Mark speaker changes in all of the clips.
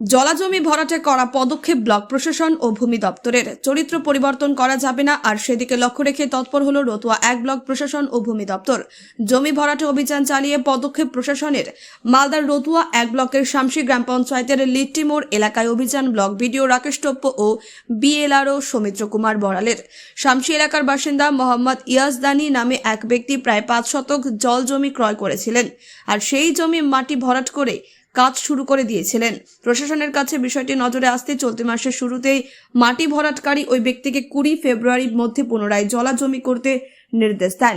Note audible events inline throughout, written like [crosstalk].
Speaker 1: জলাজমি ভরাটে করা পদক্ষেপ ব্লক প্রশাসন ও ভূমি দপ্তরের। চরিত্র পরিবর্তন করা যাবে না, আর সেদিকে লক্ষ্য রেখে তৎপর হল রতুয়া এক ব্লক প্রশাসন ও ভূমি দপ্তর। জমি ভরাটে অভিযান চালিয়ে পদক্ষেপ প্রশাসনের। মালদার রতুয়া এক ব্লকের শামসি গ্রাম পঞ্চায়েতের লিট্টিমোড় এলাকায় অভিযান ব্লক বিডিও রাকেশ টপ্প ও বিএলআরও সৌমিত্র কুমার বড়ালের। শামসি এলাকার বাসিন্দা মোহাম্মদ ইয়াজদানি নামে এক ব্যক্তি প্রায় পাঁচ শতক জল জমি ক্রয় করেছিলেন। আর সেই জমি মাটি ভরাট করে কাজ শুরু করে দিয়েছিলেন। প্রশাসনের কাছে বিষয়টি নজরে আসতে চলতি মাসের শুরুতেই মাটি ভরাটকারী ওই ব্যক্তিকে কুড়ি ফেব্রুয়ারির মধ্যে পুনরায় জলা জমি করতে নির্দেশ দেন।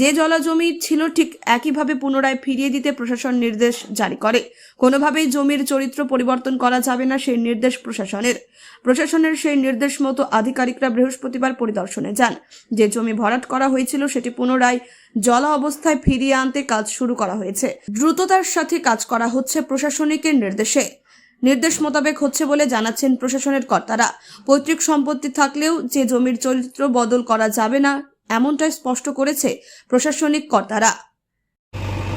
Speaker 1: যে জলা জমি ছিল ঠিক একইভাবে পুনরায় ফিরিয়ে দিতে প্রশাসন নির্দেশ জারি করে। কোনোভাবেই জমির চরিত্র পরিবর্তন করা যাবে না সেই নির্দেশ প্রশাসনের। প্রশাসনের সেই নির্দেশ মতো আধিকারিকরা বৃহস্পতিবার পরিদর্শনে যান। যে জমি ভরাট করা হয়েছিল সেটি পুনরায় জলা অবস্থায় ফিরিয়ে আনতে কাজ শুরু করা হয়েছে। দ্রুততার সাথে কাজ করা হচ্ছে প্রশাসনিকের নির্দেশে। নির্দেশ মোতাবেক হচ্ছে বলে জানাচ্ছেন প্রশাসনের কর্তারা। পৈতৃক সম্পত্তি থাকলেও যে জমির চরিত্র বদল করা যাবে না এমনটাই স্পষ্ট করেছে প্রশাসনিক কর্তারা।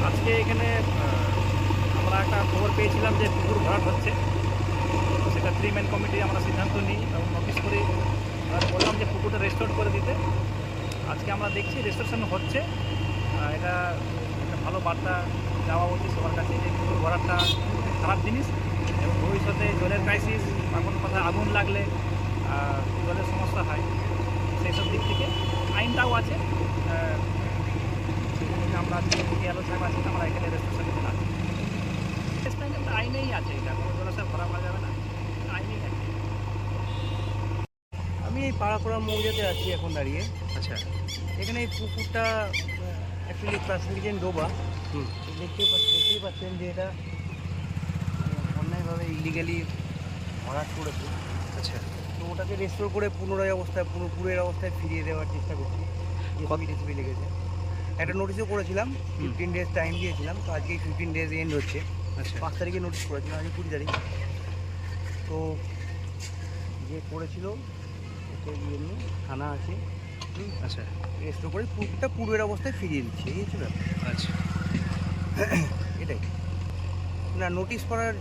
Speaker 2: আজকে এখানে আমরা একটা খবর পেয়েছিলাম যে পুকুর ভরাট হচ্ছে। সেটা থ্রি ম্যান কমিটি আমরা সিদ্ধান্ত নিই এবং নোটিশ করি। বললাম যে পুকুরটা রেস্টোর করে দিতে। আজকে আমরা দেখছি রেস্টোরেশন হচ্ছে। এটা একটা ভালো বার্তা দেওয়া উচিত সবার কাছে যে পুকুর ভরাটটা খারাপ জিনিস এবং ভবিষ্যতে জলের ক্রাইসিস বা কোনো কথা আগুন লাগলে জলের সমস্যা হয়। সেই সব দিক থেকে আইনটাও আছে। আমরা যে সাহেব আছি আমরা এখানে রেস্ট্রিকশন দিতে আছি। রেস্টুরেন্ট আইনেই আছে এটা কোনো জলাশয় ভরা করা যাবে না। আইনেই আছে।
Speaker 3: আমি এই পাড়াপড়া মৌজাতে আছি এখন দাঁড়িয়ে।
Speaker 2: আচ্ছা।
Speaker 3: এখানে এই পুকুরটা অ্যাকচুয়ালি প্রাসঙ্গিক ডোবা
Speaker 2: হুম।
Speaker 3: দেখতেই পাচ্ছেন যে এটা আহ, অন্যায়ভাবে ইলিগালি ভরাট করেছে।
Speaker 2: আচ্ছা।
Speaker 3: তো ওটাকে রেস্টোর করে পুনরায় অবস্থায় পুরোপুরের অবস্থায় ফিরিয়ে দেওয়ার চেষ্টা করছি। রেসিপি লেগেছে। একটা নোটিশও করেছিলাম ফিফটিন ডেজ টাইম দিয়েছিলাম তো আজকে ফিফটিন ডেজ এন্ড হচ্ছে।
Speaker 2: আচ্ছা।
Speaker 3: পাঁচ তারিখে নোটিশ করেছিলাম আজকে কুড়ি তারিখ। তো যে করেছিল ওকে ইয়ে থানা আছে।
Speaker 2: আচ্ছা।
Speaker 3: রেস্টোর করে পুকুরটা পূর্বের অবস্থায় ফিরিয়ে দিচ্ছে এই হচ্ছে
Speaker 2: আচ্ছা। [coughs]
Speaker 3: এটাই। না নোটিশ করার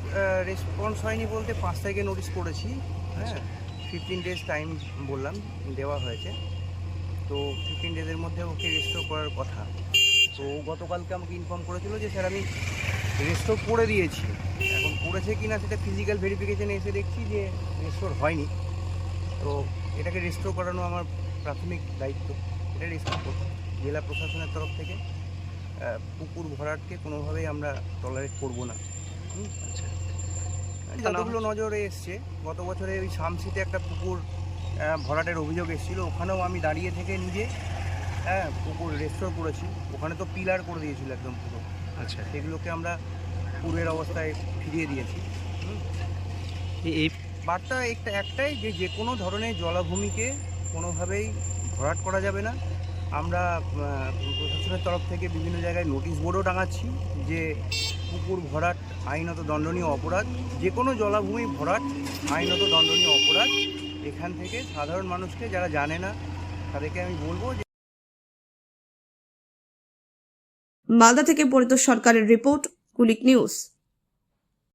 Speaker 3: রেসপন্স হয়নি বলতে পাঁচ তারিখে নোটিশ করেছি হ্যাঁ?
Speaker 2: আচ্ছা।
Speaker 3: ফিফটিন ডেজ টাইম বললাম, দেওয়া হয়েছে। তো ফিফটিন ডেজের মধ্যে ওকে রেস্টোর করার কথা। তো গতকালকে আমাকে ইনফর্ম করেছিল যে, স্যার, আমি রেস্টোর করে দিয়েছি। এখন করেছে কি না সেটা ফিজিক্যাল ভেরিফিকেশানে এসে দেখছি যে রেস্টোর হয়নি। তো এটাকে রেস্টোর করানো আমার প্রাথমিক দায়িত্ব। এটা রেস্টোর করতে জেলা প্রশাসনের তরফ থেকে পুকুর ভরাটকে কোনোভাবেই আমরা টলারেট করব না।
Speaker 2: আচ্ছা।
Speaker 3: যতগুলো নজরে এসছে গত বছরে ওই শামসিতে একটা পুকুর ভরাটের অভিযোগ এসেছিল। ওখানেও আমি দাঁড়িয়ে থেকে নিজে হ্যাঁ পুকুর রেস্টোর করেছি। ওখানে তো পিলার করে দিয়েছিল একদম পুরো।
Speaker 2: আচ্ছা।
Speaker 3: সেগুলোকে আমরা পূর্বের অবস্থায় ফিরিয়ে দিয়েছি।
Speaker 2: এই- এই
Speaker 3: বার্তা একটা একটাই যে যে কোনো ধরনের জলাভূমিকে কোনোভাবেই ভরাট করা যাবে না। আমরা প্রশাসনের তরফ থেকে বিভিন্ন জায়গায় নোটিশ বোর্ডও টাঙাচ্ছি যে পুকুর ভরাট, আইনত দণ্ডনীয় অপরাধ, যে কোনো জলাভূমি ভরাট, আইনত দণ্ডনীয় অপরাধ। এখান থেকে সাধারণ মানুষকে যারা জানে না, তাদেরকে আমি বলব যে
Speaker 1: মালদা থেকে পরিত সরকারের রিপোর্ট, কুলিক নিউজ।